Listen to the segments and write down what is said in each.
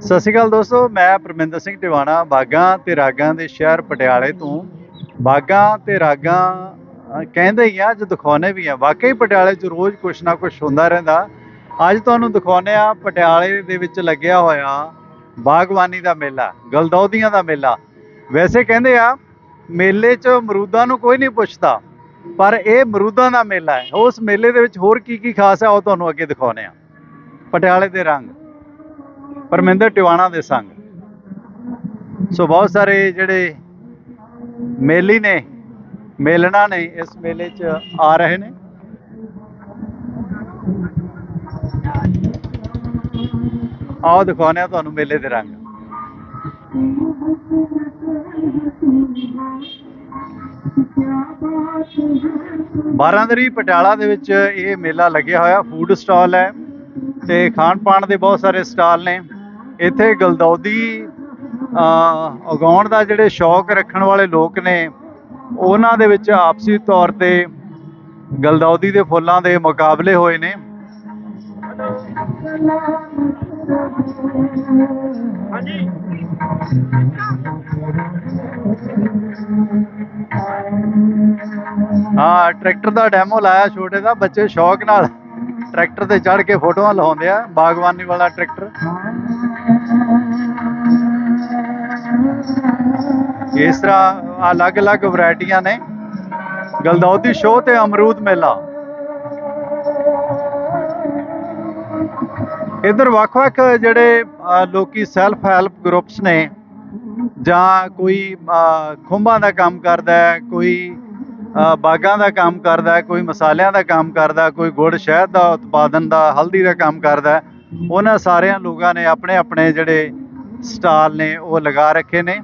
ਸਤਿ ਸ਼੍ਰੀ ਅਕਾਲ ਦੋਸਤੋ, ਮੈਂ ਪਰਮਿੰਦਰ ਸਿੰਘ ਟਿਵਾਣਾ, ਬਾਗਾਂ ਤੇ ਰਾਗਾਂ ਦੇ ਸ਼ਹਿਰ ਪਟਿਆਲੇ ਤੋਂ। ਬਾਗਾਂ ਤੇ ਰਾਗਾਂ ਕਹਿੰਦੇ ਹੀ ਆ, ਅੱਜ ਦਿਖਾਉਣੇ ਵੀ ਆ। ਵਾਕਈ ਪਟਿਆਲੇ 'ਚ ਰੋਜ਼ ਕੁਛ ਨਾ ਕੁਛ ਹੁੰਦਾ ਰਹਿੰਦਾ। ਅੱਜ ਤੁਹਾਨੂੰ ਦਿਖਾਉਨੇ ਆ, ਪਟਿਆਲੇ ਦੇ ਵਿੱਚ ਲੱਗਿਆ ਹੋਇਆ ਬਾਗਬਾਨੀ ਦਾ ਮੇਲਾ, ਗਲਦੌਦੀਆਂ ਦਾ ਮੇਲਾ। ਵੈਸੇ ਕਹਿੰਦੇ ਆ, ਮੇਲੇ 'ਚ ਮਰੂਦਾਂ ਨੂੰ ਕੋਈ ਨਹੀਂ ਪੁੱਛਦਾ, ਪਰ ਇਹ ਮਰੂਦਾਂ ਦਾ ਮੇਲਾ ਹੈ। ਉਸ ਮੇਲੇ ਦੇ ਵਿੱਚ ਹੋਰ ਕੀ ਕੀ ਖਾਸ ਹੈ ਉਹ ਤੁਹਾਨੂੰ ਅੱਗੇ ਦਿਖਾਉਨੇ ਆ। ਪਟਿਆਲੇ ਦੇ ਰੰਗ। ਪਰਮਿੰਦਰ ਟਿਵਾਣਾ ਦੇ ਸੰਗ। ਸੋ ਬਹੁਤ ਸਾਰੇ ਜਿਹੜੇ ਮੇਲੀ ਨੇ, ਮੇਲਣਾ ਨੇ, ਇਸ ਮੇਲੇ 'ਚ ਆ ਰਹੇ ਨੇ। ਆਓ ਦਿਖਾਉਂਦੇ ਆ ਤੁਹਾਨੂੰ ਮੇਲੇ ਦੇ ਰੰਗ। ਬਾਰਾਂਦਰੀ ਪਟਿਆਲਾ ਦੇ ਵਿੱਚ ਇਹ ਮੇਲਾ ਲੱਗਿਆ ਹੋਇਆ ਫੂਡ ਸਟਾਲ ਹੈ ਤੇ ਖਾਣ ਪਾਣ ਦੇ ਬਹੁਤ ਸਾਰੇ ਸਟਾਲ ਨੇ। ਇੱਥੇ ਗਲਦੌਦੀ ਉਗਾਉਣ ਦਾ ਜਿਹੜੇ ਸ਼ੌਕ ਰੱਖਣ ਵਾਲੇ ਲੋਕ ਨੇ ਉਹਨਾਂ ਦੇ ਵਿੱਚ ਆਪਸੀ ਤੌਰ ਤੇ ਗਲਦੌਦੀ ਦੇ ਫੁੱਲਾਂ ਦੇ ਮੁਕਾਬਲੇ ਹੋਏ ਨੇ। ਹਾਂ ਟਰੈਕਟਰ ਦਾ ਡੈਮੋ ਲਾਇਆ ਛੋਟੇ ਦਾ ਬੱਚੇ ਸ਼ੌਕ ਨਾਲ ਟਰੈਕਟਰ ਤੇ ਚੜ੍ਹ ਕੇ ਫੋਟੋਆਂ ਲਾਉਂਦੇ ਆ ਬਾਗਬਾਨੀ ਵਾਲਾ ਟਰੈਕਟਰ। ਇਸ ਤਰ੍ਹਾਂ ਅਲੱਗ-ਅਲੱਗ ਵੈਰਾਈਟੀਆਂ ਨੇ। ਗਲਦੌਦੀ ਸ਼ੋਅ ਤੇ ਅਮਰੂਦ ਮੇਲਾ। ਇਧਰ ਵੱਖ-ਵੱਖ ਜਿਹੜੇ ਅਹ, ਲੋਕੀ ਸੈਲਫ ਹੈਲਪ ਗਰੁੱਪਸ ਨੇ ਜਾਂ ਕੋਈ ਅਹ, ਖੁੰਭਾਂ ਦਾ ਕੰਮ ਕਰਦਾ ਹੈ ਕੋਈ ਬਾਗਾਂ ਦਾ ਕੰਮ ਕਰਦਾ ਕੋਈ ਮਸਾਲਿਆਂ ਦਾ ਕੰਮ ਕਰਦਾ ਕੋਈ ਗੁੜ ਸ਼ਹਿਦ ਦਾ ਉਤਪਾਦਨ ਦਾ ਹਲਦੀ ਦਾ ਕੰਮ ਕਰਦਾ ਉਹਨਾਂ ਸਾਰਿਆਂ ਲੋਕਾਂ ਨੇ ਆਪਣੇ ਆਪਣੇ ਜਿਹੜੇ ਸਟਾਲ ਨੇ ਉਹ ਲਗਾ ਰੱਖੇ ਨੇ।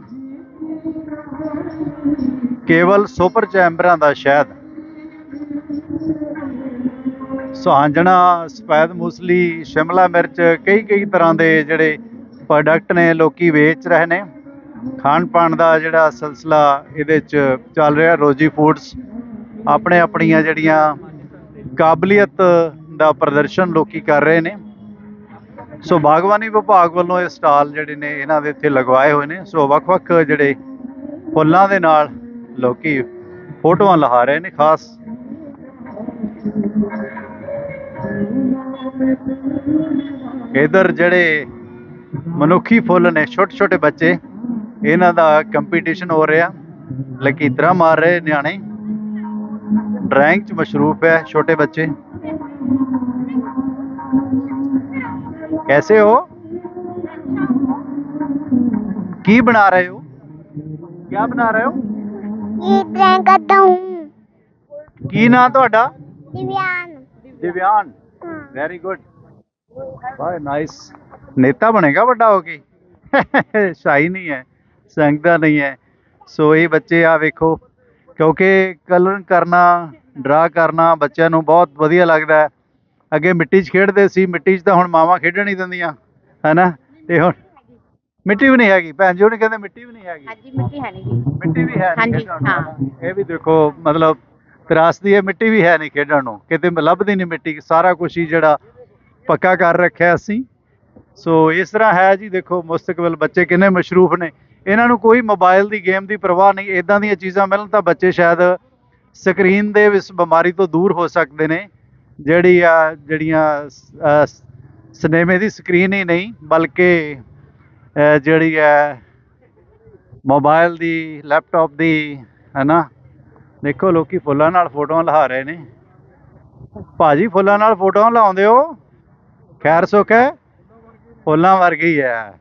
ਕੇਵਲ ਸੁਪਰ ਚੈਂਬਰਾਂ ਦਾ ਸ਼ਹਿਦ। ਸੁਹਾਂਜਣਾ, ਸਫੈਦ ਮੂਸਲੀ, ਸ਼ਿਮਲਾ ਮਿਰਚ ਕਈ ਕਈ ਤਰ੍ਹਾਂ ਦੇ ਜਿਹੜੇ ਪ੍ਰੋਡਕਟ ਨੇ ਲੋਕੀ ਵੇਚ ਰਹੇ ਨੇ। ਖਾਣ ਪਾਣ ਦਾ ਜਿਹੜਾ ਸਿਲਸਿਲਾ ਇਹਦੇ ਚ ਚੱਲ ਰਿਹਾ, ਰੋਜੀ ਫੂਡਸ ਆਪਣੇ ਆਪਣੀਆਂ ਜਿਹੜੀਆਂ ਕਾਬਲੀਅਤ ਦਾ ਪ੍ਰਦਰਸ਼ਨ ਲੋਕੀ ਕਰ ਰਹੇ ਨੇ। ਸੋ ਬਾਗਬਾਨੀ ਵਿਭਾਗ ਵੱਲੋਂ ਇਹ ਸਟਾਲ ਜਿਹੜੇ ਨੇ, ਇਹਨਾਂ ਦੇ ਇੱਥੇ ਲਗਵਾਏ ਹੋਏ ਨੇ। ਸੋ ਵੱਖ-ਵੱਖ ਜਿਹੜੇ ਫੁੱਲਾਂ ਦੇ ਨਾਲ ਲੋਕੀ ਫੋਟੋਆਂ ਲਹਾ ਰਹੇ ਨੇ ਖਾਸ। ਇਧਰ ਜਿਹੜੇ ਮਨੁੱਖੀ ਫੁੱਲ ਨੇ ਛੋਟੇ ਛੋਟੇ ਬੱਚੇ, ਇਹਨਾਂ ਦਾ ਕੰਪੀਟੀਸ਼ਨ ਹੋ ਰਿਹਾ। ਲਕੀਤਰਾ ਮਾਰ ਰਹੇ ਨਿਆਣੇ। ਡਰਾਇੰਗ 'ਚ ਮਸ਼ਰੂਫ ਹੈ ਛੋਟੇ ਬੱਚੇ। ਕੈਸੇ ਹੋ? ਕੀ ਬਣਾ ਰਹੇ ਹੋ? ਕੀ ਬਣਾ ਰਹੇ ਹੋ? ये ड्राइंग करता हूँ ਕੀ ਨਾਂ ਤੁਹਾਡਾ दिव्यान ਦਿਵਿਆਨ हाँ। ਵੈਰੀ ਗੁੱਡ ਬਾਏ ਨਾਈਸ ਨੇਤਾ ਬਣੇਗਾ ਵੱਡਾ ਹੋ ਕੇ ਸ਼ਾਈ ਨਹੀਂ ਹੈ ਸੰਗਦਾ ਨਹੀਂ ਹੈ ਸੋ ਇਹ ਬੱਚੇ ਆ ਵੇਖੋ ਕਿਉਂਕਿ ਕਲਰ ਕਰਨਾ ਡਰਾ ਕਰਨਾ ਬੱਚਿਆਂ ਨੂੰ ਬਹੁਤ ਵਧੀਆ ਲੱਗਦਾ ਹੈ ਅੱਗੇ ਮਿੱਟੀ 'ਚ ਖੇਡਦੇ ਸੀ ਮਿੱਟੀ 'ਚ ਤਾਂ ਹੁਣ ਮਾਵਾਂ ਖੇਡਣ ਨਹੀਂ ਦਿੰਦੀਆਂ ਹੈਨਾ ਤੇ ਹੁਣ ਮਿੱਟੀ ਵੀ ਨਹੀਂ ਹੈਗੀ ਭੈਣ ਜੀ ਉਹਨੇ ਕਹਿੰਦੇ ਮਿੱਟੀ ਵੀ ਨਹੀਂ ਹੈਗੀ। ਹਾਂਜੀ ਮਿੱਟੀ ਹੈ ਨਹੀਂ ਜੀ। ਮਿੱਟੀ ਵੀ ਹੈ ਨਹੀਂ ਹਾਂਜੀ, ਖੇਡਣ ਨੂੰ। ਇਹ ਵੀ ਦੇਖੋ ਮਤਲਬ ਤਰਾਸਦੀ ਹੈ ਮਿੱਟੀ ਵੀ ਹੈ ਨਹੀਂ ਖੇਡਣ ਨੂੰ। ਕਿਤੇ ਲੱਭਦੀ ਨਹੀਂ ਮਿੱਟੀ ਸਾਰਾ ਕੁਝ ਹੀ ਜਿਹੜਾ ਪੱਕਾ ਕਰ ਰੱਖਿਆ ਅਸੀਂ। ਸੋ ਇਸ ਤਰ੍ਹਾਂ ਹੈ ਜੀ ਦੇਖੋ ਮੁਸਤਕਬਲ ਬੱਚੇ ਕਿੰਨੇ ਮਸ਼ਰੂਫ ਨੇ। ਇਹਨਾਂ ਨੂੰ ਕੋਈ ਮੋਬਾਈਲ ਦੀ ਗੇਮ ਦੀ ਪਰਵਾਹ ਨਹੀਂ ਇਦਾਂ ਦੀਆਂ ਚੀਜ਼ਾਂ ਮਿਲਣ ਤਾਂ ਬੱਚੇ ਸ਼ਾਇਦ ਸਕਰੀਨ ਦੇ ਇਸ ਬਿਮਾਰੀ ਤੋਂ ਦੂਰ ਹੋ ਸਕਦੇ ਨੇ। ਜਿਹੜੀ ਆ ਜਿਹੜੀਆਂ ਅਹ, ਸਿਨੇਮੇ ਦੀ ਸਕਰੀਨ ਹੀ ਨਹੀਂ ਬਲਕਿ ਜਿਹੜੀ ਹੈ ਮੋਬਾਈਲ ਦੀ ਲੈਪਟਾਪ ਦੀ ਹੈਨਾ? ਦੇਖੋ ਲੋਕੀ ਫੁੱਲਾਂ ਨਾਲ ਫੋਟੋਆਂ ਲਹਾ ਰਹੇ ਨੇ। ਭਾਜੀ ਫੁੱਲਾਂ ਨਾਲ ਫੋਟੋਆਂ ਲਾਉਂਦੇ ਹੋ? ਖੈਰ ਸੁੱਖ ਹੈ? ਫੁੱਲਾਂ ਵਰਗੀ ਹੈ।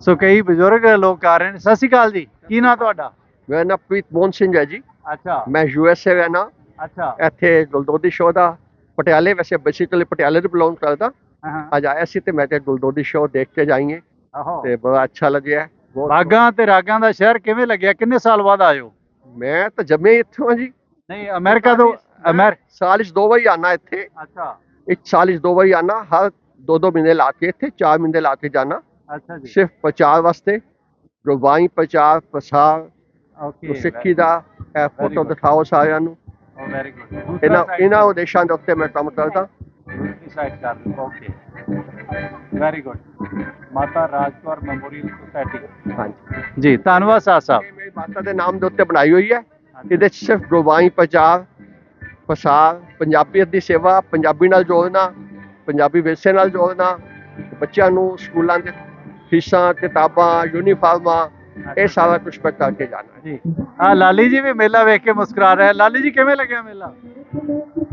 ਸੋ ਕਈ ਬਜ਼ੁਰਗ ਲੋਕ ਆ ਰਹੇ ਨੇ। ਸਤਿ ਸ਼੍ਰੀ ਅਕਾਲ ਜੀ। ਕੀ ਨਾਂ ਤੁਹਾਡਾ? ਮੇਰਾ ਨਾਮ ਪ੍ਰੀਤਮੋਹਨ ਸਿੰਘ ਹੈ ਜੀ। ਅੱਛਾ। ਮੈਂ ਯੂਐਸਏ ਰਹਿਣਾ। ਅੱਛਾ। ਇੱਥੇ ਗੁਲਦੋਦੀ ਸ਼ੋਅ ਦਾ ਪਟਿਆਲੇ ਵੈਸੇ ਬੇਸਿਕਲੀ ਪਟਿਆਲੇ ਤੋਂ ਬਿਲੋਂਗ ਕਰਦਾ। ਹਾਂ। ਅੱਜ ਆਇਆ ਸੀ ਤੇ ਮੈਂ ਤੇ ਗੁਲਦੋਦੀ ਸ਼ੋਅ ਦੇਖ ਕੇ ਜਾਈਏ। ਤੇ ਬੜਾ ਅੱਛਾ ਲੱਗਿਆ। ਬਾਗਾਂ ਤੇ ਰਾਗਾਂ ਦਾ ਸ਼ਹਿਰ ਕਿਵੇਂ ਲੱਗਿਆ? ਕਿੰਨੇ ਸਾਲ ਬਾਅਦ ਆਇਓ? ਮੈਂ ਤਾਂ ਜੰਮੇ ਇੱਥੋਂ ਹਾਂ ਜੀ। ਨਹੀਂ ਅਮਰੀਕਾ ਤੋਂ ਅਮਰ ਸਾਲ ਵਿੱਚ ਦੋ ਵਾਰੀ ਆਣਾ ਇੱਥੇ। ਅੱਛਾ। ਇੱਕ ਸਾਲ ਦੋ ਵਾਰੀ ਆਣਾ ਹਰ ਦੋ ਦੋ ਮਹੀਨੇ ਲਾ ਕੇ ਇੱਥੇ ਚਾਰ ਮਹੀਨੇ ਲਾ ਕੇ ਜਾਣਾ ਅੱਛਾ ਜੀ। ਸਿਰਫ ਪ੍ਰਚਾਰ ਵਾਸਤੇ ਗੁਰਬਾਣੀ ਪ੍ਰਚਾਰ ਪ੍ਰਸਾਰ ਓਕੇ ਸਿੱਖੀ ਦਾ ਇਹ ਫੋਟੋ. ਦਿਖਾਓ ਸਾਰਿਆਂ ਨੂੰ। ਵੈਰੀ ਗੁੱਡ ਇਹਨਾਂ ਇਹਨਾਂ ਉਦੇਸ਼ਾਂ ਦੇ ਉੱਤੇ ਮੈਂ ਕੰਮ ਕਰਦਾ। ਸਾਈਡ ਕਰ ਲਓ ਓਕੇ ਵੈਰੀ ਗੁੱਡ ਮਾਤਾ ਰਾਜਕੌਰ ਮੈਮੋਰੀਅਲ ਸੁਸਾਇਟੀ ਹਾਂਜੀ ਜੀ ਧੰਨਵਾਦ ਸਾਹ ਸਾਹਿਬ ਇਹ ਮੇਰੀ ਮਾਤਾ ਦੇ ਨਾਮ ਦੇ ਉੱਤੇ ਬਣਾਈ ਹੋਈ ਹੈ ਇਹਦੇ 'ਚ ਸਿਰਫ ਗੁਰਬਾਣੀ ਪ੍ਰਚਾਰ ਪ੍ਰਸਾਰ ਪੰਜਾਬੀਅਤ ਦੀ ਸੇਵਾ ਪੰਜਾਬੀ ਨਾਲ ਜੋੜਨਾ ਪੰਜਾਬੀ ਵਿਰਸੇ ਨਾਲ ਜੋੜਨਾ ਬੱਚਿਆਂ ਨੂੰ ਸਕੂਲਾਂ ਦੇ ਫੀਸਾਂ ਕਿਤਾਬਾਂ ਯੂਨੀਫਾਰਮਾਂ ਇਹ ਸਾਰਾ ਕੁਝ ਮੈਂ ਕਰਕੇ ਜਾਣਾ ਜੀ ਆ ਲਾਲੀ ਜੀ ਵੀ ਮੇਲਾ ਵੇਖ ਕੇ ਮੁਸਕਰਾ ਰਹੇ ਲਾਲੀ ਜੀ ਕਿਵੇਂ ਲੱਗਿਆ ਮੇਲਾ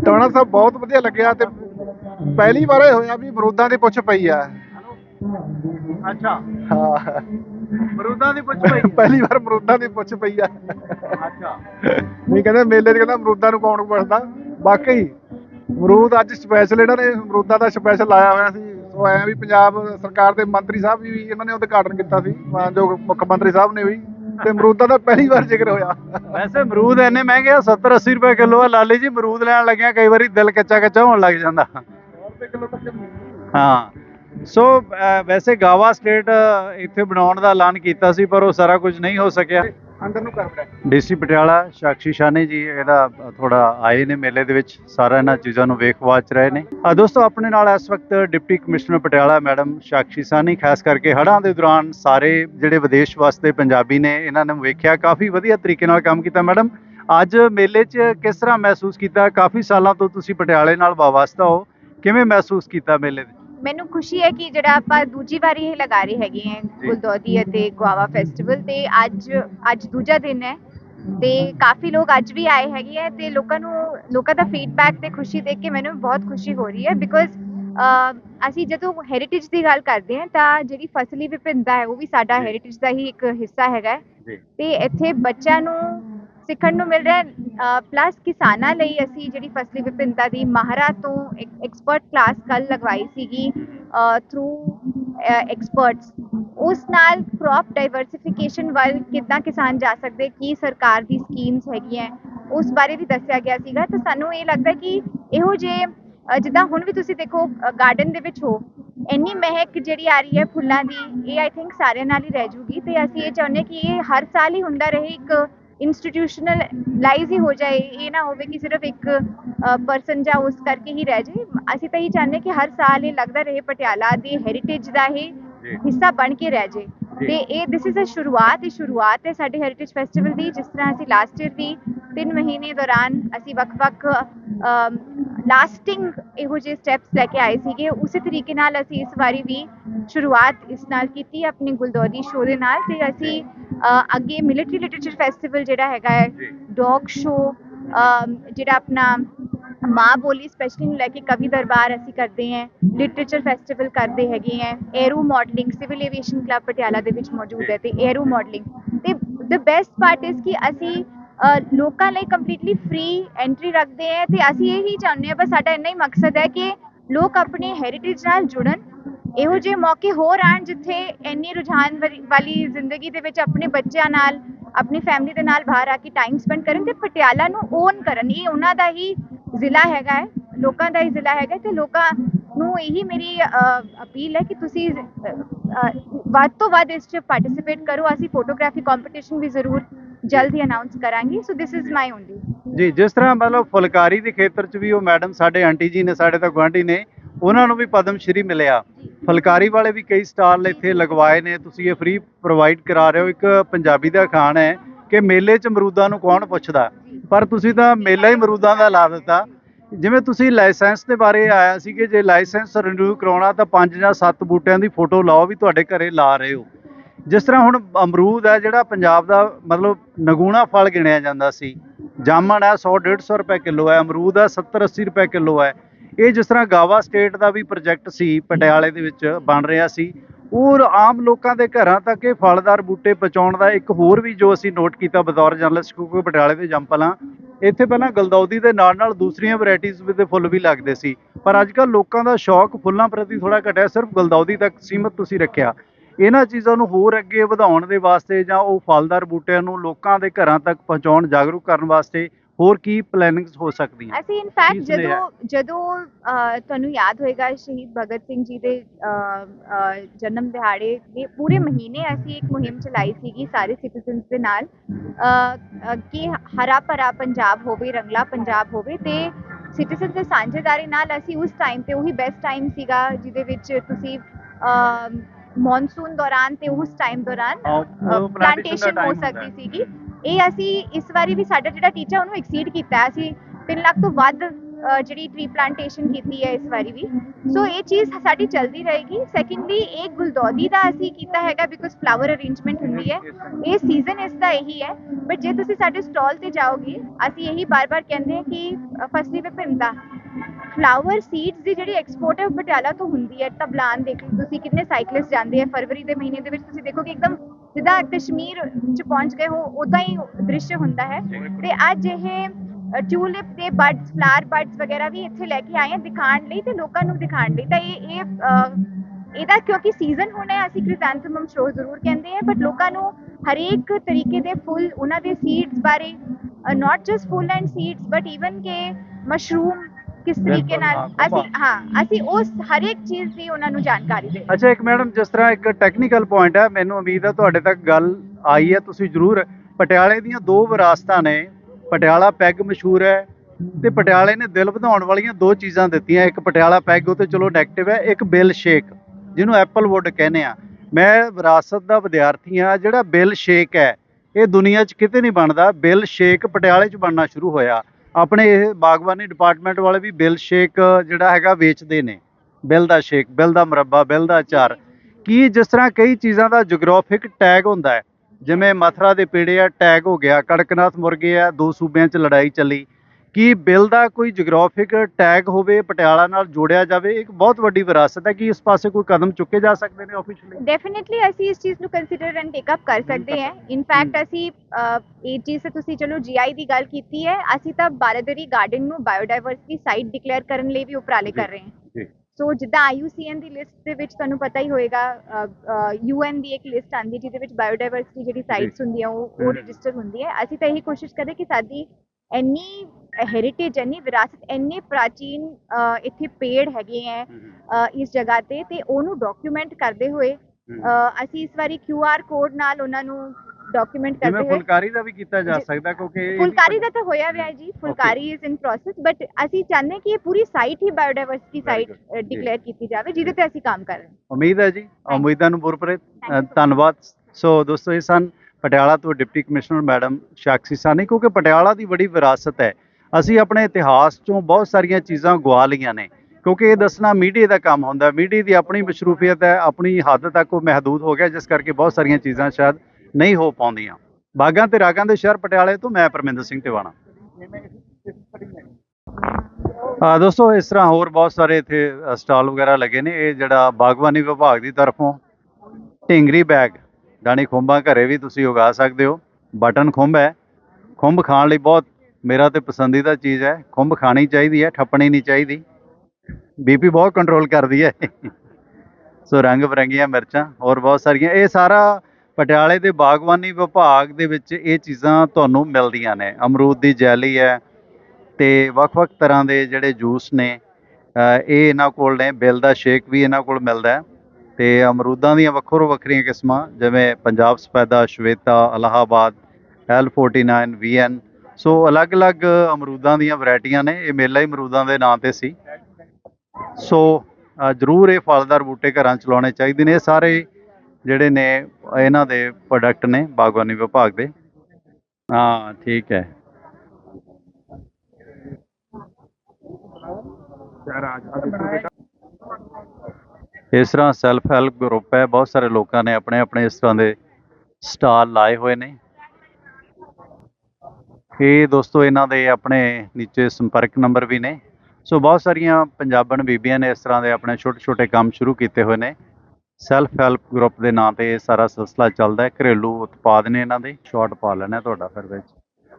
ਟਾਣਾ ਸਾਹਿਬ ਬਹੁਤ ਵਧੀਆ ਲੱਗਿਆ ਤੇ ਪਹਿਲੀ ਵਾਰ ਇਹ ਹੋਇਆ ਵੀ ਅਮਰੂਦਾਂ ਦੀ ਪੁੱਛ ਪਈ ਆ। ਅੱਛਾ। ਹਾਂ। ਮਰੂਦਾਂ ਦੀ ਪੁੱਛ ਪਈ ਪਹਿਲੀ ਵਾਰ ਅਮਰੂਦਾਂ ਦੀ ਪੁੱਛ ਪਈ ਆ। ਅੱਛਾ। ਨਹੀਂ ਕਹਿੰਦੇ ਮੇਲੇ 'ਚ ਕਹਿੰਦਾ ਅਮਰੂਦਾਂ ਨੂੰ ਕੌਣ ਪੁੱਛਦਾ? ਵਾਕਈ ਅਮਰੂਦ ਅੱਜ ਸਪੈਸ਼ਲ ਇਹਨਾਂ ਨੇ ਅਮਰੂਦਾਂ ਦਾ ਸਪੈਸ਼ਲ ਲਾਇਆ ਹੋਇਆ ਸੀ। ਸੋ ਐ ਵੀ ਪੰਜਾਬ ਸਰਕਾਰ ਦੇ ਮੰਤਰੀ ਸਾਹਿਬ ਵੀ ਇਹਨਾਂ ਨੇ ਉਦਘਾਟਨ ਕੀਤਾ ਸੀ। ਮਾਨਯੋਗ ਮੁੱਖ ਮੰਤਰੀ ਸਾਹਿਬ ਨੇ ਵੀ। ਤੇ ਅਮਰੂਦਾਂ ਦਾ ਪਹਿਲੀ ਵਾਰ ਜ਼ਿਕਰ ਹੋਇਆ। ਵੈਸੇ ਅਮਰੂਦ ਇੰਨੇ ਮਹਿੰਗੇ ਆ 70 80 ਰੁਪਏ ਕਿਲੋ ਆ। ਲਾਲੀ ਜੀ ਅਮਰੂਦ ਲੈਣ ਲੱਗਿਆ ਕਈ ਵਾਰੀ ਦਿਲ ਕੱਚਾ ਕੱਚਾ ਹੋਣ ਲੱਗ ਜਾਂਦਾ। ਹਾਂ। ਸੋ ਵੈਸੇ ਗਾਵਾ ਸਟੇਟ ਇੱਥੇ ਬਣਾਉਣ ਦਾ ਐਲਾਨ ਕੀਤਾ ਸੀ ਪਰ ਉਹ ਸਾਰਾ ਕੁਝ ਨਹੀਂ ਹੋ ਸਕਿਆ। ਅੰਦਰ ਨੂੰ ਕਰ ਡੀਸੀ ਪਟਿਆਲਾ ਸਾਕਸ਼ੀ ਸ਼ਾਨੀ ਜੀ ਇਹਦਾ ਥੋੜਾ ਆਏ ਨੇ ਮੇਲੇ ਦੇ ਵਿੱਚ। ਸਾਰਾ ਇਹਨਾਂ ਚੀਜ਼ਾਂ ਨੂੰ ਵੇਖ ਵਾਚ ਰਹੇ ਨੇ। ਆ ਦੋਸਤੋ ਆਪਣੇ ਨਾਲ ਇਸ ਵਕਤ deputy commissioner Patiala madam Sakshi Sahni ਖਾਸ ਕਰਕੇ ਹੜ੍ਹਾਂ ਦੇ ਦੌਰਾਨ ਸਾਰੇ ਜਿਹੜੇ ਵਿਦੇਸ਼ ਵਾਸਤੇ ਪੰਜਾਬੀ ਨੇ ਇਹਨਾਂ ਨੇ ਵੇਖਿਆ। ਕਾਫੀ ਵਧੀਆ ਤਰੀਕੇ ਨਾਲ ਕੰਮ ਕੀਤਾ ਮੈਡਮ। ਅੱਜ ਮੇਲੇ 'ਚ ਕਿਸ ਤਰ੍ਹਾਂ ਮਹਿਸੂਸ ਕੀਤਾ? ਕਾਫੀ ਸਾਲਾਂ ਤੋਂ ਤੁਸੀਂ ਪਟਿਆਲੇ ਨਾਲ ਵਾਬਸਤਾ ਹੋ। ਕਿਵੇਂ ਮਹਿਸੂਸ ਕੀਤਾ ਮੇਲੇ ਦੇ ਮੈਨੂੰ ਖੁਸ਼ੀ ਹੈ ਕਿ ਜਿਹੜਾ ਆਪਾਂ ਦੂਜੀ ਵਾਰੀ ਇਹ ਲਗਾ ਰਹੇ ਹੈਗੇ ਹੈ ਗੁਲਦੌਦੀ ਅਤੇ ਗੁਆਵਾ ਫੈਸਟੀਵਲ ਤੇ ਅੱਜ ਅੱਜ ਦੂਜਾ ਦਿਨ ਹੈ ਤੇ ਕਾਫੀ ਲੋਕ ਅੱਜ ਵੀ ਆਏ ਹੈਗੇ ਹੈ ਤੇ ਲੋਕਾਂ ਨੂੰ ਲੋਕਾਂ ਦਾ ਫੀਡਬੈਕ ਤੇ ਖੁਸ਼ੀ ਦੇਖ ਕੇ ਮੈਨੂੰ ਬਹੁਤ ਖੁਸ਼ੀ ਹੋ ਰਹੀ ਹੈ ਬਿਕੋਜ਼ ਅਸੀਂ ਜਦੋਂ ਹੈਰੀਟੇਜ ਦੀ ਗੱਲ ਕਰਦੇ ਹਾਂ ਤਾਂ ਜਿਹੜੀ ਫਸਲੀ ਵਿਭਿੰਨਤਾ ਹੈ ਉਹ ਵੀ ਸਾਡਾ ਹੈਰੀਟੇਜ ਦਾ ਹੀ ਇੱਕ ਹਿੱਸਾ ਹੈਗਾ ਤੇ ਇੱਥੇ ਬੱਚਿਆਂ ਨੂੰ ਸਿੱਖਣ ਨੂੰ ਮਿਲ ਰਿਹਾ ਪਲੱਸ ਕਿਸਾਨਾਂ ਲਈ ਅਸੀਂ ਜਿਹੜੀ ਫਸਲੀ ਵਿਭਿੰਨਤਾ ਦੀ ਮਾਹਰਾ ਤੋਂ ਐਕਸਪਰਟ ਕਲਾਸ ਕੱਲ ਲਗਵਾਈ ਸੀਗੀ ਥਰੂ ਐਕਸਪਰਟਸ ਉਸ ਨਾਲ ਕ੍ਰੌਪ ਡਾਈਵਰਸਿਫਿਕੇਸ਼ਨ ਵੱਲ ਕਿੱਦਾਂ ਕਿਸਾਨ ਜਾ ਸਕਦੇ, ਕੀ ਸਰਕਾਰ ਦੀ ਸਕੀਮਸ ਹੈਗੀਆਂ, ਉਸ ਬਾਰੇ ਵੀ ਦੱਸਿਆ ਗਿਆ ਸੀਗਾ। ਤਾਂ ਸਾਨੂੰ ਇਹ ਲੱਗਦਾ ਕਿ ਇਹੋ ਜਿਹੇ ਜਿੱਦਾਂ ਹੁਣ ਵੀ ਤੁਸੀਂ ਦੇਖੋ ਗਾਰਡਨ ਦੇ ਵਿੱਚ ਹੋ, ਇੰਨੀ ਮਹਿਕ ਜਿਹੜੀ ਆ ਰਹੀ ਹੈ ਫੁੱਲਾਂ ਦੀ, ਇਹ ਆਈ ਥਿੰਕ ਸਾਰਿਆਂ ਨਾਲ ਹੀ ਰਹਿ ਜੂਗੀ। ਤੇ ਅਸੀਂ ਇਹ ਚਾਹੁੰਦੇ ਕਿ ਇਹ ਹਰ ਸਾਲ ਹੀ ਹੁੰਦਾ ਰਹੇ ਇੱਕ ਇੰਸਟੀਟਿਊਸ਼ਨਲਾਈਜ਼ ਹੀ ਹੋ ਜਾਏ ਇਹ ਨਾ ਹੋਵੇ ਕਿ ਸਿਰਫ ਇੱਕ ਪਰਸਨ ਜਾਂ ਉਸ ਕਰਕੇ ਹੀ ਰਹਿ ਜਾਏ ਅਸੀਂ ਤਾਂ ਇਹ ਚਾਹੁੰਦੇ ਕਿ ਹਰ ਸਾਲ ਇਹ ਲੱਗਦਾ ਰਹੇ ਪਟਿਆਲਾ ਦੀ ਹੈਰੀਟੇਜ ਦਾ ਇਹ। ਹਿੱਸਾ ਬਣ ਕੇ ਰਹਿ ਜਾਏ। ਤੇ ਇਹ ਦਿਸ ਇਜ਼ ਅ ਸ਼ੁਰੂਆਤ ਇਹ ਸ਼ੁਰੂਆਤ ਹੈ ਸਾਡੇ ਹੈਰੀਟੇਜ ਫੈਸਟੀਵਲ ਦੀ ਜਿਸ ਤਰ੍ਹਾਂ ਅਸੀਂ ਲਾਸਟ ਈਅਰ ਵੀ 3 ਮਹੀਨੇ ਦੌਰਾਨ ਅਸੀਂ ਵੱਖ-ਵੱਖ ਲਾਸਟਿੰਗ ਇਹੋ ਜਿਹੇ ਸਟੈਪਸ ਲੈ ਕੇ ਆਏ ਸੀਗੇ ਉਸੇ ਤਰੀਕੇ ਨਾਲ ਅਸੀਂ ਇਸ ਵਾਰੀ ਵੀ ਸ਼ੁਰੂਆਤ ਇਸ ਨਾਲ ਕੀਤੀ ਆਪਣੀ ਗੁਲਦੌਦੀ ਸ਼ੋਅ ਦੇ ਨਾਲ ਤੇ ਅਸੀਂ ਅੱਗੇ ਮਿਲਟਰੀ ਲਿਟਰੇਚਰ ਫੈਸਟੀਵਲ ਜਿਹੜਾ ਹੈਗਾ ਹੈ। ਡੌਗ ਸ਼ੋਅ ਜਿਹੜਾ ਆਪਣਾ ਮਾਂ ਬੋਲੀ ਸਪੈਸ਼ਲੀ ਨੂੰ ਲੈ ਕੇ ਕਵੀ ਦਰਬਾਰ ਅਸੀਂ ਕਰਦੇ ਹਾਂ ਲਿਟਰੇਚਰ ਫੈਸਟੀਵਲ ਕਰਦੇ ਹੈਗੇ ਹੈ aero modelling civil aviation club Patiala ਦੇ ਵਿੱਚ ਮੌਜੂਦ ਹੈ ਤੇ 에ਅਰੋ ਮਾਡਲਿੰਗ ਤੇ ਦ ਬੈਸਟ ਪਾਰਟ ਇਸ ਕਿ ਅਸੀਂ ਲੋਕਾਂ ਲਈ ਕੰਪਲੀਟਲੀ ਫ੍ਰੀ ਐਂਟਰੀ ਰੱਖਦੇ ਹਾਂ ਤੇ ਅਸੀਂ ਇਹੀ ਚਾਹੁੰਦੇ ਹਾਂ ਬਸ ਸਾਡਾ ਇੰਨਾ ਹੀ ਮਕਸਦ ਹੈ ਕਿ ਲੋਕ ਆਪਣੇ ਹੈਰੀਟੇਜ ਨਾਲ ਜੁੜਨ ਇਹੋ ਜਿਹੇ ਮੌਕੇ ਹੋਰ ਆਣ ਜਿੱਥੇ ਇੰਨੀ ਰੁਝਾਨ ਵਾਲੀ- ਜ਼ਿੰਦਗੀ ਦੇ ਵਿੱਚ ਆਪਣੇ ਬੱਚਿਆਂ ਨਾਲ, ਆਪਣੀ ਫੈਮਿਲੀ ਦੇ ਨਾਲ ਬਾਹਰ ਆ ਕੇ ਟਾਈਮ ਸਪੈਂਡ ਕਰਨ ਤੇ ਪਟਿਆਲਾ ਨੂੰ ਓਨ ਕਰਨ। ਇਹ ਉਹਨਾਂ ਦਾ ਹੀ ਜ਼ਿਲ੍ਹਾ ਹੈਗਾ ਹੈ, ਲੋਕਾਂ ਦਾ ਹੀ ਜ਼ਿਲ੍ਹਾ ਹੈਗਾ ਤੇ ਲੋਕਾਂ ਨੂੰ ਇਹੀ ਮੇਰੀ ਅਪੀਲ ਹੈ ਕਿ ਤੁਸੀਂ ਵੱਧ ਤੋਂ ਵੱਧ ਇਸ 'ਚ ਪਾਰਟਿਸਿਪੇਟ ਕਰੋ। ਅਸੀਂ ਫੋਟੋਗ੍ਰਾਫੀ ਕੰਪੀਟੀਸ਼ਨ ਵੀ ਜ਼ਰੂਰ ਜਲਦੀ ਹੀ ਅਨਾਉਂਸ ਕਰਾਂਗੇ। ਸੋ ਦਿਸ ਇਜ਼ ਮਾਈ ਓਨਲੀ ਜੀ, ਜਿਸ ਤਰ੍ਹਾਂ ਮਤਲਬ ਫੁਲਕਾਰੀ ਦੇ ਖੇਤਰ 'ਚ ਵੀ ਉਹ ਮੈਡਮ ਸਾਡੇ ਆਂਟੀ ਜੀ ਨੇ, ਸਾਡੇ ਤਾਂ ਗੁਆਂਢੀ ਨੇ, ਉਹਨਾਂ ਨੂੰ ਵੀ ਪਦਮ ਸ਼੍ਰੀ ਮਿਲਿਆ। ਫੁਲਕਾਰੀ ਵਾਲੇ ਵੀ ਕਈ ਸਟਾਲ ਇੱਥੇ ਲਗਵਾਏ ਨੇ। ਤੁਸੀਂ ਇਹ ਫ੍ਰੀ ਪ੍ਰੋਵਾਈਡ ਕਰਾ ਰਹੇ ਹੋ। ਇੱਕ ਪੰਜਾਬੀ ਦਾ ਖਾਣ ਹੈ ਕਿ ਮੇਲੇ 'ਚ ਮਰੂਦਾਂ ਨੂੰ ਕੌਣ ਪੁੱਛਦਾ? ਪਰ ਤੁਸੀਂ ਤਾਂ ਮੇਲਾ ਹੀ ਮਰੂਦਾਂ ਦਾ ਲਾ ਦਿੱਤਾ। ਜਿਵੇਂ ਤੁਸੀਂ ਲਾਇਸੈਂਸ ਦੇ ਬਾਰੇ ਆਇਆ ਸੀ ਕਿ ਜੇ ਲਾਇਸੈਂਸ ਰਿਨਿਊ ਕਰਾਉਣਾ ਤਾਂ ਪੰਜ ਜਾਂ ਸੱਤ ਬੂਟਿਆਂ ਦੀ ਫੋਟੋ ਲਾਓ ਵੀ ਤੁਹਾਡੇ ਘਰੇ ਲਾ ਰਹੇ ਹੋ। ਜਿਸ ਤਰ੍ਹਾਂ ਹੁਣ ਅਮਰੂਦ ਹੈ ਜਿਹੜਾ ਪੰਜਾਬ ਦਾ ਮਤਲਬ ਨਗੂਣਾ ਫਲ ਗਿਣਿਆ ਜਾਂਦਾ ਸੀ। ਜਾਮਣ ਹੈ 100 150 ਰੁਪਏ ਕਿਲੋ ਹੈ। ਅਮਰੂਦ ਹੈ 70 80 ਰੁਪਏ ਕਿਲੋ ਹੈ। ਇਹ ਜਿਸ ਤਰ੍ਹਾਂ ਗਾਵਾ ਸਟੇਟ ਦਾ ਵੀ ਪ੍ਰੋਜੈਕਟ ਸੀ, ਪਟਿਆਲੇ ਦੇ ਵਿੱਚ ਬਣ ਰਿਹਾ ਸੀ, ਉਹ ਆਮ ਲੋਕਾਂ ਦੇ ਘਰਾਂ ਤੱਕ ਇਹ ਫਲਦਾਰ ਬੂਟੇ ਪਹੁੰਚਾਉਣ ਦਾ ਇੱਕ ਹੋਰ ਵੀ ਜੋ ਅਸੀਂ ਨੋਟ ਕੀਤਾ, ਬਤੌਰ ਜਰਨਲਿਸਟ ਕਿਉਂਕਿ ਪਟਿਆਲੇ ਦੇ ਜੰਪਲ ਹਾਂ, ਇੱਥੇ ਪਹਿਲਾਂ ਗਲਦੌਦੀ ਦੇ ਨਾਲ ਨਾਲ ਦੂਸਰੀਆਂ ਵੈਰਾਈਟੀਆਂ ਦੇ ਫੁੱਲ ਵੀ ਲੱਗਦੇ ਸੀ, ਪਰ ਅੱਜ ਕੱਲ੍ਹ ਲੋਕਾਂ ਦਾ ਸ਼ੌਕ ਫੁੱਲਾਂ ਪ੍ਰਤੀ ਥੋੜਾ ਘਟਿਆ, ਸਿਰਫ ਗਲਦੌਦੀ ਤੱਕ ਸੀਮਤ ਤੁਸੀਂ ਰੱਖਿਆ। ਇਹਨਾਂ ਚੀਜ਼ਾਂ ਨੂੰ ਹੋਰ ਅੱਗੇ ਵਧਾਉਣ ਦੇ ਵਾਸਤੇ ਜਾਂ ਉਹ ਫਲਦਾਰ ਬੂਟਿਆਂ ਨੂੰ ਲੋਕਾਂ ਦੇ ਘਰਾਂ ਤੱਕ ਪਹੁੰਚਾਉਣ, ਜਾਗਰੂਕ ਕਰਨ ਵਾਸਤੇ ਹੋਰ ਕੀ ਪਲੈਨਿੰਗਸ ਹੋ ਸਕਦੀਆਂ? ਅਸੀਂ ਇਨਫੈਕਟ ਜਦੋਂ ਜਦੋਂ ਤੁਹਾਨੂੰ ਯਾਦ ਹੋਏਗਾ ਸ਼ਹੀਦ ਭਗਤ ਸਿੰਘ ਜੀ ਦੇ ਜਨਮ ਦਿਹਾੜੇ ਦੇ ਪੂਰੇ ਮਹੀਨੇ ਅਸੀਂ ਇੱਕ ਮੁਹਿੰਮ ਚਲਾਈ ਸੀਗੀ ਸਾਰੇ ਸਿਟੀਜ਼ਨਸ ਦੇ ਨਾਲ। ਕਿ ਹਰਾ ਭਰਾ ਪੰਜਾਬ ਹੋਵੇ ਰੰਗਲਾ ਪੰਜਾਬ ਹੋਵੇ ਤੇ ਸਿਟੀਜ਼ਨ ਦੇ ਸਾਂਝੇਦਾਰੀ ਨਾਲ ਅਸੀਂ ਉਸ ਟਾਈਮ ਤੇ ਉਹੀ ਬੈਸਟ ਟਾਈਮ ਸੀਗਾ ਜਿਹਦੇ ਵਿੱਚ ਤੁਸੀਂ ਮੌਨਸੂਨ ਦੌਰਾਨ ਤੇ ਉਸ ਟਾਈਮ ਦੌਰਾਨ ਪਲਾਂਟੇਸ਼ਨ ਹੋ ਸਕਦੀ। ਸੀਗੀ। ਇਹ ਅਸੀਂ ਇਸ ਵਾਰੀ ਵੀ ਸਾਡਾ ਜਿਹੜਾ ਟੀਚਾ ਉਹਨੂੰ ਐਕਸੀਡ ਕੀਤਾ ਅਸੀਂ 3 ਲੱਖ ਤੋਂ ਵੱਧ ਜਿਹੜੀ ਟ੍ਰੀ ਪਲਾਂਟੇਸ਼ਨ ਕੀਤੀ ਹੈ ਇਸ ਵਾਰੀ ਵੀ। ਸੋ ਇਹ ਚੀਜ਼ ਸਾਡੀ ਚੱਲਦੀ ਰਹੇਗੀ। ਸੈਕੰਡਲੀ ਇਹ ਗੁਲਦੌਦੀ ਦਾ ਅਸੀਂ ਕੀਤਾ ਹੈਗਾ ਬਿਕੋਜ਼ ਫਲਾਵਰ ਅਰੇਂਜਮੈਂਟ ਹੁੰਦੀ ਹੈ। ਇਹ ਸੀਜ਼ਨ ਇਸ ਦਾ ਇਹੀ ਹੈ। ਬਟ ਜੇ ਤੁਸੀਂ ਸਾਡੇ ਸਟਾਲ ਤੇ ਜਾਓਗੇ ਅਸੀਂ ਇਹੀ ਬਾਰ-ਬਾਰ ਕਹਿੰਦੇ ਹਾਂ ਕਿ ਅ, ਫਸਲੀ ਵਿਭਿੰਨਤਾ ਫਲਾਵਰ ਸੀਡਸ ਦੀ ਜਿਹੜੀ ਐਕਸਪੋਰਟ ਹੈ ਉਹ ਪਟਿਆਲਾ ਤੋਂ ਹੁੰਦੀ ਹੈ। ਤਬਲਾਨ ਦੇਖ ਲਓ ਤੁਸੀਂ ਕਿੰਨੇ ਸਾਈਕਲਿਸਟ ਜਾਂਦੇ ਆ ਫਰਵਰੀ ਦੇ ਮਹੀਨੇ ਦੇ ਵਿੱਚ ਤੁਸੀਂ ਦੇਖੋਗੇ ਇੱਕਦਮ ਜਿੱਦਾਂ ਕਸ਼ਮੀਰ ਚ ਪਹੁੰਚ ਗਏ ਹੋ ਉਦਾਂ ਹੀ ਦ੍ਰਿਸ਼ ਹੁੰਦਾ ਹੈ। ਤੇ ਅੱਜ ਇਹ ਟਿਊਲਿਪ ਦੇ ਬਡਸ ਫਲਾਵਰ ਬਡਸ ਵਗੈਰਾ ਵੀ ਇੱਥੇ ਲੈ ਕੇ ਆਏ ਆ ਦਿਖਾਉਣ ਲਈ ਤੇ ਲੋਕਾਂ ਨੂੰ ਦਿਖਾਉਣ ਲਈ। ਤਾਂ ਇਹ ਇਹ ਇਹਦਾ ਕਿਉਂਕਿ ਸੀਜ਼ਨ ਹੋਣਾ ਹੈ, ਅਸੀਂ ਕ੍ਰਿਸੈਂਥੇਮਮ ਸ਼ੋ ਜ਼ਰੂਰ ਕਹਿੰਦੇ ਆ ਬਟ ਲੋਕਾਂ ਨੂੰ ਹਰੇਕ ਤਰੀਕੇ ਦੇ ਫੁੱਲ, ਉਹਨਾਂ ਦੇ ਸੀਡਸ ਬਾਰੇ not just phool and seeds but even ਕਿ ਮਸ਼ਰੂਮ ਕਿਸ ਤਰੀਕੇ ਨਾਲ ਅਸੀਂ ਹਾਂ ਅਸੀਂ ਉਸ ਹਰੇਕ ਚੀਜ਼ ਦੀ ਉਹਨਾਂ ਨੂੰ ਜਾਣਕਾਰੀ ਦੇ ਅੱਛਾ ਇੱਕ ਮੈਡਮ ਜਿਸ ਤਰ੍ਹਾਂ ਇੱਕ ਟੈਕਨੀਕਲ ਪੁਆਇੰਟ ਹੈ ਮੈਨੂੰ ਉਮੀਦ ਹੈ ਤੁਹਾਡੇ ਤੱਕ ਗੱਲ ਆਈ ਹੈ ਤੁਸੀਂ ਜ਼ਰੂਰ ਪਟਿਆਲੇ ਦੀਆਂ ਦੋ ਵਿਰਾਸਤਾਂ ਨੇ ਪਟਿਆਲਾ ਪੈਗ ਮਸ਼ਹੂਰ ਹੈ ਤੇ ਪਟਿਆਲੇ ਨੇ ਦਿਲ ਵਧਾਉਣ ਵਾਲੀਆਂ ਦੋ ਚੀਜ਼ਾਂ ਦਿੱਤੀਆਂ ਇੱਕ ਪਟਿਆਲਾ ਪੈਗ ਉਹ ਤੇ ਚਲੋ ਨੈਗੇਟਿਵ ਹੈ ਇੱਕ ਬਿਲ ਸ਼ੇਕ ਜਿਹਨੂੰ ਐਪਲ ਵੁੱਡ ਕਹਿੰਦੇ ਆ। ਮੈਂ ਵਿਰਾਸਤ ਦਾ ਵਿਦਿਆਰਥੀ ਆ ਜਿਹੜਾ ਬਿਲ ਸ਼ੇਕ ਹੈ ਇਹ ਦੁਨੀਆ 'ਚ ਕਿਤੇ ਨਹੀਂ ਬਣਦਾ ਬਿਲ ਸ਼ੇਕ ਪਟਿਆਲੇ 'ਚ ਬਣਨਾ ਸ਼ੁਰੂ ਹੋਇਆ। ਆਪਣੇ ਇਹ ਬਾਗਬਾਨੀ ਡਿਪਾਰਟਮੈਂਟ ਵਾਲੇ ਵੀ ਬਿਲ ਸ਼ੇਕ ਜਿਹੜਾ ਹੈਗਾ ਵੇਚਦੇ ਨੇ। ਬਿਲ ਦਾ ਸ਼ੇਕ ਬਿਲ ਦਾ ਮੁਰੱਬਾ, ਬਿਲ ਦਾ ਅਚਾਰ ਕੀ ਜਿਸ ਤਰ੍ਹਾਂ ਕਈ ਚੀਜ਼ਾਂ ਦਾ ਜਿਓਗ੍ਰਾਫਿਕ ਟੈਗ ਹੁੰਦਾ ਹੈ। ਜਿਵੇਂ ਮਥਰਾ ਦੇ ਪੇੜੇ ਆ ਟੈਗ ਹੋ ਗਿਆ, ਕੜਕਨਾਥ ਮੁਰਗੇ ਆ, ਦੋ ਸੂਬਿਆਂ 'ਚ ਲੜਾਈ ਚੱਲੀ। ਕੀ ਬਿਲ ਦਾ ਕੋਈ ਜਿਓਗ੍ਰਾਫਿਕ ਟੈਗ ਹੋਵੇ ਪਟਿਆਲਾ ਨਾਲ ਜੋੜਿਆ ਜਾਵੇ? ਇੱਕ ਬਹੁਤ ਵੱਡੀ ਵਿਰਾਸਤ ਹੈ ਕਿ ਇਸ ਪਾਸੇ ਕੋਈ ਕਦਮ ਚੁੱਕੇ ਜਾ ਸਕਦੇ ਨੇ ਆਫੀਸ਼ੀਅਲੀ ਡੈਫੀਨਿਟਲੀ ਅਸੀਂ ਇਸ ਚੀਜ਼ ਨੂੰ ਕੰਸੀਡਰ ਐਂਡ ਟੇਕ ਅਪ ਕਰ ਸਕਦੇ ਹਾਂ। ਇਨਫੈਕਟ ਅਸੀਂ ਅਹ, ਇਹ ਚੀਜ਼ ਤੇ ਤੁਸੀਂ ਚਲੋ ਜੀਆਈ ਦੀ ਗੱਲ ਕੀਤੀ ਹੈ। ਅਸੀਂ ਤਾਂ ਬਾਰਾਦਰੀ ਗਾਰਡਨ ਨੂੰ ਬਾਇਓਡਾਇਵਰਸਿਟੀ ਸਾਈਟ ਡਿਕਲੇਅਰ ਕਰਨ ਲਈ ਵੀ ਉਪਰਾਲੇ ਕਰ ਰਹੇ ਹਾਂ। ਜੀ। ਸੋ ਜਿੱਦਾਂ ਆਈਯੂਸੀਐਨ ਦੀ ਲਿਸਟ ਦੇ ਵਿੱਚ ਤੁਹਾਨੂੰ ਪਤਾ ਹੀ ਹੋਏਗਾ ਯੂਐਨ ਦੀ ਇੱਕ ਲਿਸਟ ਆਂਦੀ ਜਿਹਦੇ ਵਿੱਚ ਬਾਇਓਡਾਇਵਰਸਿਟੀ ਜਿਹੜੀ ਸਾਈਟਸ ਹੁੰਦੀਆਂ ਉਹ। ਰਜਿਸਟਰ ਹੁੰਦੀ ਹੈ। ਅਸੀਂ ਤਾਂ ਇਹੀ ਕੋਸ਼ਿਸ਼ ਕਰਦੇ ਕਿ ਸਾਡੀ ਇੰਨੀ ਹੈਰੀਟੇਜ ਇੰਨੀ ਵਿਰਾਸਤ ਇੰਨੇ ਪ੍ਰਾਚੀਨ ਇੱਥੇ ਪੇੜ ਹੈਗੇ ਅ, ਇਸ ਜਗ੍ਹਾ ਤੇ ਤੇ ਉਹਨੂੰ ਡਾਕੂਮੈਂਟ ਕਰਦੇ ਹੋਏ ਅਸੀਂ ਇਸ ਵਾਰੀ ਕਿਊ ਆਰ ਕੋਡ ਨਾਲ ਉਹਨਾਂ ਨੂੰ ਡਾਕੂਮੈਂਟ ਕਰਦੇ ਹੋਏ ਫੁਲਕਾਰੀ ਦਾ ਵੀ ਕੀਤਾ ਜਾ ਸਕਦਾ ਕਿਉਂਕਿ ਫੁਲਕਾਰੀ ਦਾ ਤਾਂ ਹੋਇਆ ਹੋਇਆ ਜੀ Phulkari is in process but ਅਸੀਂ ਚਾਹੁੰਦੇ ਕਿ ਇਹ ਪੂਰੀ ਸਾਈਟ ਹੀ ਬਾਇਓਡਾਇਵਰਸਿਟੀ Very ਸਾਈਟ। ਡਿਕਲੇਅਰ ਕੀਤੀ ਜਾਵੇ ਜਿਹਦੇ ਤੇ ਅਸੀਂ ਕੰਮ ਕਰ ਰਹੇ ਹਾਂ। ਉਮੀਦ ਹੈ ਜੀ ਉਮੀਦਾਂ ਨੂੰ ਪੁਰਪਰੇ ਧੰਨਵਾਦ। ਸੋ ਦੋਸਤੋ ਇਹ ਸਨ ਪਟਿਆਲਾ ਤੋਂ deputy commissioner madam Sakshi Sahni ਕਿਉਂਕਿ ਪਟਿਆਲਾ ਦੀ ਬੜੀ ਵਿਰਾਸਤ ਹੈ। ਅਸੀਂ ਆਪਣੇ ਇਤਿਹਾਸ ਚੋਂ ਬਹੁਤ ਸਾਰੀਆਂ ਚੀਜ਼ਾਂ ਗਵਾ ਲਈਆਂ ਨੇ, ਕਿਉਂਕਿ ਇਹ ਦੱਸਣਾ ਮੀਡੀਆ ਦਾ ਕੰਮ ਹੁੰਦਾ ਮੀਡੀਆ ਦੀ ਆਪਣੀ ਮਸ਼ਰੂਫੀਅਤ ਹੈ, ਆਪਣੀ ਹੱਦ ਤੱਕ ਉਹ ਮਹਦੂਦ ਹੋ ਗਿਆ, ਜਿਸ ਕਰਕੇ ਬਹੁਤ ਸਾਰੀਆਂ ਚੀਜ਼ਾਂ ਸ਼ਾਇਦ ਨਹੀਂ ਹੋ ਪਾਉਂਦੀਆਂ। ਬਾਗਾਂ ਤੇ ਰਾਗਾਂ ਦੇ ਸ਼ਹਿਰ ਪਟਿਆਲੇ ਤੋਂ ਮੈਂ ਪਰਮਿੰਦਰ ਸਿੰਘ ਟਿਵਾਣਾ। ਆ ਦੋਸਤੋ, ਇਸ ਤਰ੍ਹਾਂ ਹੋਰ ਬਹੁਤ ਸਾਰੇ ਇੱਥੇ ਸਟਾਲ ਵਗੈਰਾ ਲੱਗੇ ਨੇ। ਇਹ ਜਿਹੜਾ ਬਾਗਬਾਨੀ ਵਿਭਾਗ ਦੀ ਤਰਫੋਂ ਢਿੰਗਰੀ ਬੈਗ ਦਾਣੀ ਖੁੰਬਾਂ ਘਰੇ ਵੀ ਤੁਸੀਂ ਉਗਾ ਸਕਦੇ ਹੋ। ਬਟਨ ਖੁੰਬ ਹੈ। ਖੁੰਬ ਖਾਣ ਲਈ ਬਹੁਤ ਮੇਰਾ ਤੇ ਪਸੰਦੀਦਾ ਚੀਜ਼ ਹੈ ਖੁੰਬ ਖਾਣੀ ਚਾਹੀਦੀ ਹੈ, ਠੱਪਣੀ ਨਹੀਂ ਚਾਹੀਦੀ। ਬੀਪੀ ਬਹੁਤ ਕੰਟਰੋਲ ਕਰਦੀ ਹੈ। ਸੋ ਰੰਗ ਬਰੰਗੀਆਂ ਮਿਰਚਾਂ ਹੋਰ ਬਹੁਤ ਸਾਰੀਆਂ। ਇਹ ਸਾਰਾ ਪਟਿਆਲੇ ਦੇ ਬਾਗਬਾਨੀ ਵਿਭਾਗ ਦੇ ਵਿੱਚ ਇਹ ਚੀਜ਼ਾਂ ਤੁਹਾਨੂੰ ਮਿਲਦੀਆਂ ਨੇ। ਅਮਰੂਦ ਦੀ ਜੈਲੀ ਹੈ ਤੇ ਵੱਖ-ਵੱਖ ਤਰ੍ਹਾਂ ਦੇ ਜਿਹੜੇ ਜੂਸ ਨੇ ਇਹ ਇਹਨਾਂ ਕੋਲ ਨੇ। ਬਿਲ ਦਾ ਸ਼ੇਕ ਵੀ ਇਹਨਾਂ ਕੋਲ ਮਿਲਦਾ ਹੈ। ਤੇ ਅਮਰੂਦਾਂ ਦੀਆਂ ਵੱਖੋ ਵੱਖਰੀਆਂ ਕਿਸਮਾਂ, ਜਿਵੇਂ ਪੰਜਾਬ ਸਫੈਦਾ ਸ਼ਵੇਤਾ ਇਲਾਹਾਬਾਦ L49 VN ਸੋ ਅਲੱਗ-ਅਲੱਗ ਅਮਰੂਦਾਂ ਦੀਆਂ ਵੈਰਾਈਟੀਆਂ ਨੇ, ਇਹ ਮੇਲਾ ਹੀ ਅਮਰੂਦਾਂ ਦੇ ਨਾਂ ਤੇ ਸੀ। ਸੋ ਜ਼ਰੂਰ ਇਹ ਫਲਦਾਰ ਬੂਟੇ ਘਰਾਂ ਚ ਲਾਉਣੇ ਚਾਹੀਦੇ ਨੇ। ਇਹ ਸਾਰੇ ਜਿਹੜੇ ਨੇ, ਇਹਨਾਂ ਦੇ ਪ੍ਰੋਡਕਟ ਨੇ, ਬਾਗਬਾਨੀ ਵਿਭਾਗ ਦੇ। ਹਾਂ, ਠੀਕ ਹੈ। ਇਸ ਤਰ੍ਹਾਂ ਸੈਲਫ ਹੈਲਪ ਗਰੁੱਪ ਹੈ। ਬਹੁਤ ਸਾਰੇ ਲੋਕਾਂ ਨੇ ਆਪਣੇ ਆਪਣੇ ਇਸ ਤਰ੍ਹਾਂ ਦੇ ਸਟਾਲ ਲਾਏ ਹੋਏ ਨੇ। ਇਹ ਦੋਸਤੋ, ਇਹਨਾਂ ਦੇ ਆਪਣੇ ਨੀਚੇ ਸੰਪਰਕ ਨੰਬਰ ਵੀ ਨੇ। ਸੋ ਬਹੁਤ ਸਾਰੀਆਂ ਪੰਜਾਬਣ ਬੀਬੀਆਂ ਨੇ ਇਸ ਤਰ੍ਹਾਂ ਦੇ ਆਪਣੇ ਛੋਟੇ ਛੋਟੇ ਕੰਮ ਸ਼ੁਰੂ ਕੀਤੇ ਹੋਏ ਨੇ। ਸੈਲਫ ਹੈਲਪ ਗਰੁੱਪ ਦੇ ਨਾਂ ਤੇ ਇਹ ਸਾਰਾ ਸਿਲਸਿਲਾ ਚੱਲਦਾ ਹੈ। ਘਰੇਲੂ ਉਤਪਾਦ ਨੇ ਇਹਨਾਂ ਦੇ। ਸ਼ਾਰਟ ਪਾ ਲੈਣਾ ਤੁਹਾਡਾ ਫਿਰ ਵਿੱਚ।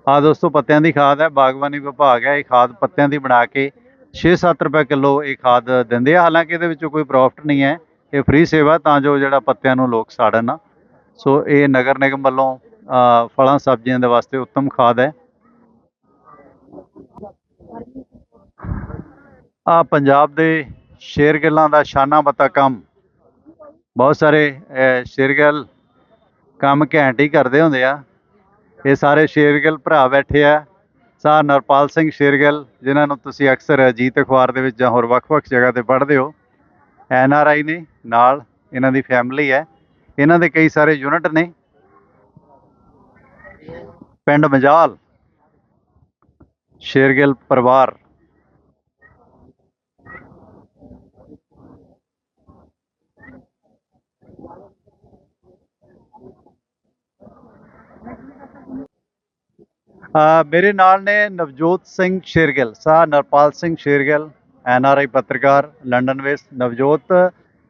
ਆ ਦੋਸਤੋ, ਪੱਤਿਆਂ ਦੀ ਖਾਦ ਹੈ। ਬਾਗਬਾਨੀ ਵਿਭਾਗ ਹੈ। ਇਹ ਖਾਦ ਪੱਤਿਆਂ ਦੀ ਬਣਾ ਕੇ 6-7 ਰੁਪਏ ਕਿਲੋ ਇਹ ਖਾਦ ਦਿੰਦੇ ਆ। ਹਾਲਾਂਕਿ ਇਹਦੇ ਵਿੱਚੋਂ ਕੋਈ ਪ੍ਰੋਫਿਟ ਨਹੀਂ ਹੈ। ਇਹ ਫ੍ਰੀ ਸੇਵਾ ਤਾਂ ਜੋ ਜਿਹੜਾ ਪੱਤਿਆਂ ਨੂੰ ਲੋਕ ਸਾੜਨ ਨਾ। ਸੋ ਇਹ ਨਗਰ ਨਿਗਮ ਵੱਲੋਂ ਫਲਾਂ, ਸਬਜ਼ੀਆਂ ਦੇ ਵਾਸਤੇ ਉੱਤਮ ਖਾਦ ਹੈ। ਆ ਪੰਜਾਬ ਦੇ ਸ਼ੇਰਗਿੱਲਾਂ ਦਾ ਸ਼ਾਨਾ ਬਤਾ ਕੰਮ। ਬਹੁਤ ਸਾਰੇ ਸ਼ੇਰਗਿੱਲ ਕੰਮ ਘੈਂਟ ਹੀ ਕਰਦੇ ਹੁੰਦੇ ਆ। ਇਹ ਸਾਰੇ ਸ਼ੇਰਗਿੱਲ ਭਰਾ ਬੈਠੇ ਆ। ਸਾ ਨਰਪਾਲ ਸਿੰਘ ਸ਼ੇਰਗਿੱਲ ਜਿਨ੍ਹਾਂ ਨੂੰ ਤੁਸੀਂ ਅਕਸਰ ਅਜੀਤ ਅਖਬਾਰ ਦੇ ਵਿੱਚ ਜਾਂ ਹੋਰ ਵੱਖ-ਵੱਖ ਜਗ੍ਹਾ ਤੇ ਪੜ੍ਹਦੇ ਹੋ, ਐਨ ਆਰ ਆਈ ਨੇ ਨਾਲ ਇਹਨਾਂ ਦੀ ਫੈਮਿਲੀ ਹੈ। ਇਹਨਾਂ ਦੇ ਕਈ ਸਾਰੇ ਯੂਨਿਟ ਨੇ। ਪਿੰਡ ਮਜਾਲ ਸ਼ੇਰਗਿਲ ਪਰਿਵਾਰ। ਮੇਰੇ ਨਾਲ ਨੇ ਨਵਜੋਤ ਸਿੰਘ ਸ਼ੇਰਗਿਲ, ਸਾਹ Narpal Singh Shergill, N R I ਪੱਤਰਕਾਰ, ਲੰਡਨ ਵੇਸ ਨਵਜੋਤ,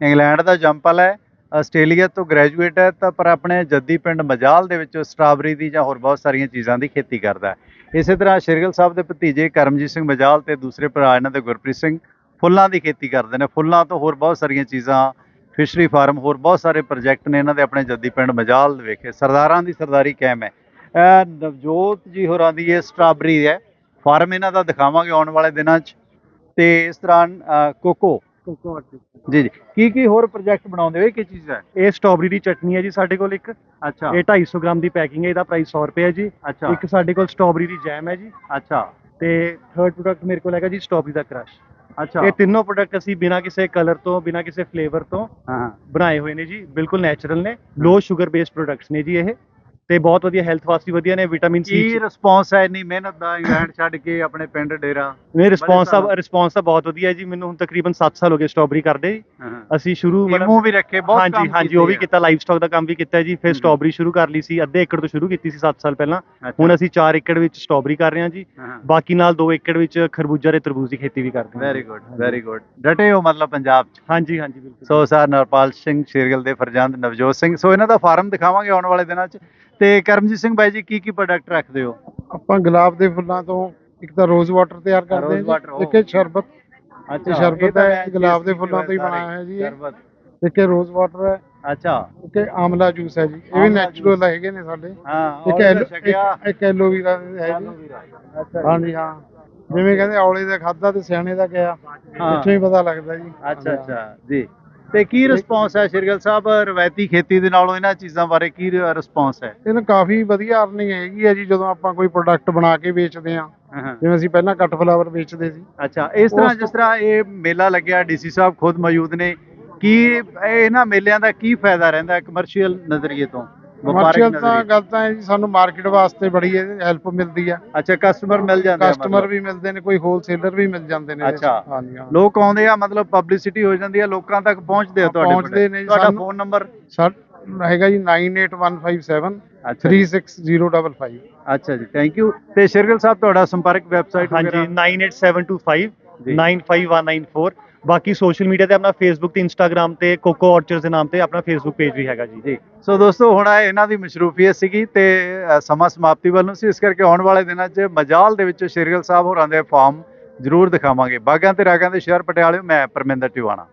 ਇੰਗਲੈਂਡ ਦਾ ਜੰਪਲ ਹੈ। ਆਸਟ੍ਰੇਲੀਆ ਤੋਂ ਗ੍ਰੈਜੂਏਟ ਹੈ, ਤਾਂ ਪਰ ਆਪਣੇ ਜੱਦੀ ਪਿੰਡ ਮਜਾਲ ਦੇ ਵਿੱਚ ਸਟ੍ਰਾਬੇਰੀ ਦੀ ਜਾਂ ਹੋਰ ਬਹੁਤ ਸਾਰੀਆਂ ਚੀਜ਼ਾਂ ਦੀ ਖੇਤੀ ਕਰਦਾ ਇਸੇ ਤਰ੍ਹਾਂ ਸ਼ੇਰਗਿੱਲ ਸਾਹਿਬ ਦੇ ਭਤੀਜੇ ਕਰਮਜੀਤ ਸਿੰਘ ਮਜਾਲ ਤੇ ਦੂਸਰੇ ਭਰਾ ਇਹਨਾਂ ਦੇ ਗੁਰਪ੍ਰੀਤ ਸਿੰਘ ਫੁੱਲਾਂ ਦੀ ਖੇਤੀ ਕਰਦੇ ਨੇ। ਫੁੱਲਾਂ ਤੋਂ ਹੋਰ ਬਹੁਤ ਸਾਰੀਆਂ ਚੀਜ਼ਾਂ ਫਿਸ਼ਰੀ ਫਾਰਮ ਹੋਰ ਬਹੁਤ ਸਾਰੇ ਪ੍ਰੋਜੈਕਟ ਨੇ ਇਹਨਾਂ ਦੇ ਆਪਣੇ ਜੱਦੀ ਪਿੰਡ ਮਜਾਲ ਦੇ ਵਿਖੇ। ਸਰਦਾਰਾਂ ਦੀ ਸਰਦਾਰੀ ਕਾਇਮ ਹੈ। ਨਵਜੋਤ ਜੀ ਹੋਰਾਂ ਦੀ ਇਹ ਸਟ੍ਰਾਬੇਰੀ ਹੈ। ਫਾਰਮ ਇਹਨਾਂ ਦਾ ਦਿਖਾਵਾਂਗੇ ਆਉਣ ਵਾਲੇ ਦਿਨਾਂ 'ਚ। ਤੇ ਇਸ ਤਰ੍ਹਾਂ ਕੋਕੋ ਕੋਕੋ ਜੀ ਜੀ। ਕੀ ਕੀ ਹੋਰ ਪ੍ਰੋਜੈਕਟ ਬਣਾਉਂਦੇ ਹੋ? ਇਹ ਕੀ ਚੀਜ਼ ਹੈ? ਇਹ ਸਟ੍ਰਾਬੇਰੀ ਦੀ ਚਟਨੀ ਹੈ ਜੀ ਸਾਡੇ ਕੋਲ ਇੱਕ। ਅੱਛਾ। ਇਹ 250 ਗ੍ਰਾਮ ਦੀ ਪੈਕਿੰਗ ਹੈ ਇਹਦਾ ਪ੍ਰਾਈਸ 100 ਰੁਪਏ ਹੈ ਜੀ। ਅੱਛਾ। ਇੱਕ ਸਾਡੇ ਕੋਲ ਸਟ੍ਰਾਬੇਰੀ ਦੀ ਜੈਮ ਹੈ ਜੀ। ਅੱਛਾ। ਤੇ ਥਰਡ ਪ੍ਰੋਡਕਟ ਮੇਰੇ ਕੋਲ ਹੈਗਾ ਜੀ ਸਟ੍ਰਾਬੇਰੀ ਦਾ ਕ੍ਰਸ਼ ਅੱਛਾ। ਇਹ ਤਿੰਨੋਂ ਪ੍ਰੋਡਕਟ ਅਸੀਂ ਬਿਨਾਂ ਕਿਸੇ ਕਲਰ ਤੋਂ ਬਿਨਾਂ ਕਿਸੇ ਫਲੇਵਰ ਤੋਂ ਹਾਂ ਬਣਾਏ ਹੋਏ ਨੇ ਜੀ। ਬਿਲਕੁਲ ਨੈਚੁਰਲ ਨੇ। ਲੋ ਸ਼ੂਗਰ ਬੇਸਡ ਪ੍ਰੋਡਕਟਸ ਨੇ ਜੀ ਇਹ। ਤੇ ਬਹੁਤ ਵਧੀਆ ਹੈਲਥ ਵਾਸਤੇ ਵਧੀਆ ਨੇ ਵਿਟਾਮਿਨ ਸੀ ਕੀ ਰਿਸਪੌਂਸ ਹੈ ਇੰਨੀ ਮਿਹਨਤ ਦਾ ਇੰਗਲੈਂਡ ਛੱਡ ਕੇ ਆਪਣੇ ਪਿੰਡ ਡੇਰਾ? ਨੇ ਰਿਸਪੌਂਸ ਸਾਲ- ਰਿਸਪੌਂਸ ਤਾਂ ਬਹੁਤ ਵਧੀਆ ਜੀ ਮੈਨੂੰ ਹੁਣ ਤਕਰੀਬਨ 7 ਸਾਲ ਹੋ ਗਏ ਸਟ੍ਰਾਬੇਰੀ ਕਰਦੇ। ਅਸੀਂ ਸ਼ੁਰੂ ਇਮੂ ਵੀ ਰੱਖੇ ਬਹੁਤ ਹਾਂਜੀ ਕੰਮ ਹਾਂਜੀ ਉਹ ਵੀ ਕੀਤੇ ਲਾਈਵ ਸਟਾਕ ਦਾ ਕੰਮ ਵੀ ਕੀਤਾ ਜੀ ਫਿਰ। ਸਟ੍ਰਾਬੇਰੀ ਸ਼ੁਰੂ ਕਰ ਲਈ ਸੀ ਅੱਧੇ ਏਕੜ ਤੋਂ ਸ਼ੁਰੂ ਕੀਤੀ ਸੀ 7 ਸਾਲ ਪਹਿਲਾਂ। ਹੁਣ ਅਸੀਂ 4 ਏਕੜ ਵਿੱਚ ਸਟ੍ਰਾਬੇਰੀ ਕਰ ਰਹੇ ਹਾਂ ਜੀ ਬਾਕੀ ਨਾਲ 2 ਏਕੜ ਵਿੱਚ ਖਰਬੂਜਾ ਤੇ ਤਰਬੂਜ ਦੀ ਖੇਤੀ ਵੀ ਕਰਦੇ ਹਾਂ। ਵੈਰੀ ਗੁੱਡ ਵੈਰੀ ਗੁੱਡ ਡਟੇ ਹੋ ਮਤਲਬ ਪੰਜਾਬ 'ਚ? ਹਾਂਜੀ ਹਾਂਜੀ ਬਿਲਕੁਲ। ਸੋ ਸਰ ਨਰਪਾਲ ਸਿੰਘ ਸ਼ੇਰਗਿੱਲ ਦੇ ਫਰਜ਼ੰਦ ਨਵਜੋਤ ਸਿੰਘ। ਸੋ ਇਹਨਾਂ ਦਾ ਫਾਰਮ ਦਿਖਾਵਾਂਗੇ ਆਉਣ ਵਾਲੇ ਦਿਨਾਂ 'ਚ। ਤੇ ਕਰਮਜੀਤ ਸਿੰਘ ਬਾਈ ਜੀ ਕੀ ਕੀ ਪ੍ਰੋਡਕਟ ਰੱਖਦੇ ਹੋ? ਆਪਾਂ ਗੁਲਾਬ ਦੇ ਫੁੱਲਾਂ ਤੋਂ ਇੱਕ ਤਾਂ ਰੋਜ਼ ਵਾਟਰ ਤਿਆਰ ਕਰਦੇ ਹਾਂ ਜੀ। ਇੱਕ ਇਹ ਸ਼ਰਬਤ। ਅੱਛਾ ਸ਼ਰਬਤ ਤਾਂ ਹੈ, ਗੁਲਾਬ ਦੇ ਫੁੱਲਾਂ ਤੋਂ ਹੀ ਬਣਾਇਆ ਹੋਇਆ ਜੀ ਇਹ। ਸ਼ਰਬਤ। ਇੱਕ ਇਹ ਰੋਜ਼ ਵਾਟਰ ਹੈ। ਅੱਛਾ। ਇੱਕ ਇਹ ਆਮਲਾ ਜੂਸ ਹੈ ਜੀ। ਇਹ ਵੀ ਆਮਲਾ ਨੈਚੁਰਲ ਹੈਗੇ ਨੇ ਸਾਡੇ। ਹਾਂ ਇੱਕ ਐਲੋ ਇੱਕ- ਇੱਕ ਐਲੋਵੀਰਾ ਹੈ ਜੀ। ਅੱਛਾ ਹਾਂਜੀ ਹਾਂ। ਜਿਵੇਂ ਕਹਿੰਦੇ ਔਲੇ ਦਾ ਖਾਦਾ ਤੇ ਸਿਆਣੇ ਦਾ ਗਿਆ ਹਾਂ। ਇੱਥੋਂ ਹੀ ਪਤਾ ਲੱਗਦਾ ਜੀ। ਅੱਛਾ ਅੱਛਾ। ਜੀ। ਤੇ ਕੀ ਰਿਸਪੌਂਸ ਹੈ ਸ਼ੇਰਗਿੱਲ ਸਾਹਿਬ? ਰਵਾਇਤੀ ਖੇਤੀ ਦੇ ਨਾਲੋਂ ਇਹਨਾਂ ਚੀਜ਼ਾਂ ਬਾਰੇ ਕੀ ਰਿਸਪੌਂਸ ਹੈ? ਇਹਨੂੰ ਕਾਫੀ ਵਧੀਆ ਅਰਨਿੰਗ ਹੈਗੀ ਹੈ ਜੀ ਜਦੋਂ ਆਪਾਂ ਕੋਈ ਪ੍ਰੋਡਕਟ ਬਣਾ ਕੇ ਵੇਚਦੇ ਹਾਂ। ਜਿਵੇਂ ਅਸੀਂ ਪਹਿਲਾਂ ਕੱਟ ਫਲਾਵਰ ਵੇਚਦੇ ਸੀ। ਅੱਛਾ ਇਸ ਤਰ੍ਹਾਂ ਜਿਸ ਤਰ੍ਹਾਂ ਇਹ ਮੇਲਾ ਲੱਗਿਆ ਡੀਸੀ ਸਾਹਿਬ ਖੁਦ ਮੌਜੂਦ ਨੇ ਕੀ ਇਹ- ਇਹਨਾਂ ਮੇਲਿਆਂ ਦਾ ਕੀ ਫਾਇਦਾ ਰਹਿੰਦਾ ਕਮਰਸ਼ੀਅਲ ਨਜ਼ਰੀਏ ਤੋਂ? ਵਪਾਰਕ ਕਮਰਸ਼ੀਅਲ ਤਾਂ ਨਜ਼ਰੀਏ ਗੱਲ ਤਾਂ ਹੈ ਜੀ ਸਾਨੂੰ ਮਾਰਕੀਟ ਵਾਸਤੇ ਬੜੀ ਹੈਲਪ ਮਿਲਦੀ ਆ ਅੱਛਾ ਕਸਟਮਰ ਮਿਲ ਜਾਂਦੇ ਆ ਕਸਟਮਰ ਮਤਲਬ। ਵੀ ਮਿਲਦੇ ਨੇ ਕੋਈ ਹੋਲਸੇਲਰ ਵੀ ਮਿਲ ਜਾਂਦੇ ਨੇ। ਅੱਛਾ। ਹਾਂਜੀ ਹਾਂ ਲੋਕ ਆਉਂਦੇ ਆ ਮਤਲਬ ਪਬਲਿਸਿਟੀ ਹੋ ਜਾਂਦੀ ਆ ਲੋਕਾਂ ਤੱਕ ਪਹੁੰਚਦੇ ਆ ਹਾਂ, ਤੁਹਾਡੇ ਪਹੁੰਚਦੇ product। ਨੇ ਜੀ, ਤੁਹਾਡਾ ਸਾਨੂੰ- ਫੋਨ ਨੰਬਰ ਸਾਡਾ ਹੈਗਾ ਜੀ 98157 ਅੱਛਾ ਜੀ। 36055 ਅੱਛਾ ਜੀ ਥੈਂਕ ਯੂ ਤੇ ਸ਼ੇਰਗਿਲ ਸਾਹਿਬ ਤੁਹਾਡਾ ਸੰਪਰਕ ਵੈਬਸਾਈਟ ਹਾਂਜੀ 98725 ਜੀ। 95194 ਬਾਕੀ ਸੋਸ਼ਲ ਮੀਡੀਆ ਤੇ ਆਪਣਾ ਫੇਸਬੁੱਕ ਤੇ ਇੰਸਟਾਗ੍ਰam ਤੇ ਕੋਕੋ ਆਰਚਰਸ ਦੇ ਨਾਮ ਤੇ ਆਪਣਾ ਫੇਸਬੁੱਕ ਪੇਜ ਵੀ ਹੈਗਾ ਜੀ। ਜੀ। ਸੋ ਦੋਸਤੋ, ਹੁਣ ਇਹਨਾਂ ਦੀ ਮਸ਼ਰੂਫੀਅਤ ਸੀਗੀ ਤੇ ਸਮਾਂ ਸਮਾਪਤੀ ਵੱਲ ਨੂੰ ਸੀ। ਇਸ ਕਰਕੇ ਆਉਣ ਵਾਲੇ ਦਿਨਾਂ 'ਚ ਮਜਾਲ ਦੇ ਵਿੱਚ ਸ਼ੇਰਗਲ ਸਾਹਿਬ ਹੋਰਾਂ ਦੇ ਫਾਰਮ ਜ਼ਰੂਰ ਦਿਖਾਵਾਂਗੇ। ਬਾਗਾਂ ਤੇ ਰਾਗਾਂ ਦੇ ਸ਼ਹਿਰ ਪਟਿਆਲੇ ਮੈਂ ਪਰਮਿੰਦਰ ਟਿਵਾਣਾ।